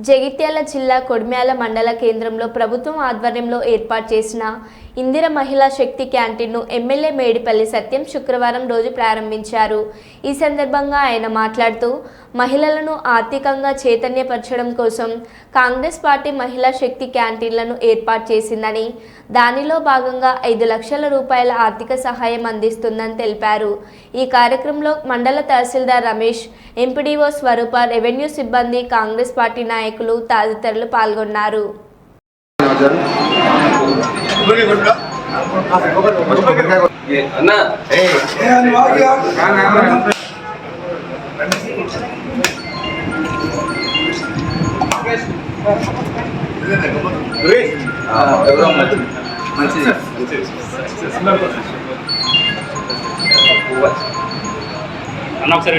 జగిత్యాల జిల్లా కొడిమ్యాల మండల కేంద్రంలో ప్రభుత్వం ఆధ్వర్యంలో ఏర్పాటు చేసిన ఇందిర మహిళా శక్తి క్యాంటీన్ను ఎమ్మెల్యే మేడిపల్లి సత్యం శుక్రవారం రోజు ప్రారంభించారు. ఈ సందర్భంగా ఆయన మాట్లాడుతూ మహిళలను ఆర్థికంగా చైతన్యపరచడం కోసం కాంగ్రెస్ పార్టీ మహిళా శక్తి క్యాంటీన్లను ఏర్పాటు చేసిందని దానిలో భాగంగా ఐదు లక్షల రూపాయల ఆర్థిక సహాయం అందిస్తుందని తెలిపారు. ఈ కార్యక్రమంలో మండల తహసీల్దార్ రమేష్ ఎంపీడీఓ స్వరూప రెవెన్యూ సిబ్బంది కాంగ్రెస్ పార్టీ నాయకులు తదితరులు పాల్గొన్నారు. అన్నా. ఎవరో మంచిది మంచిది. అన్న ఒకసారి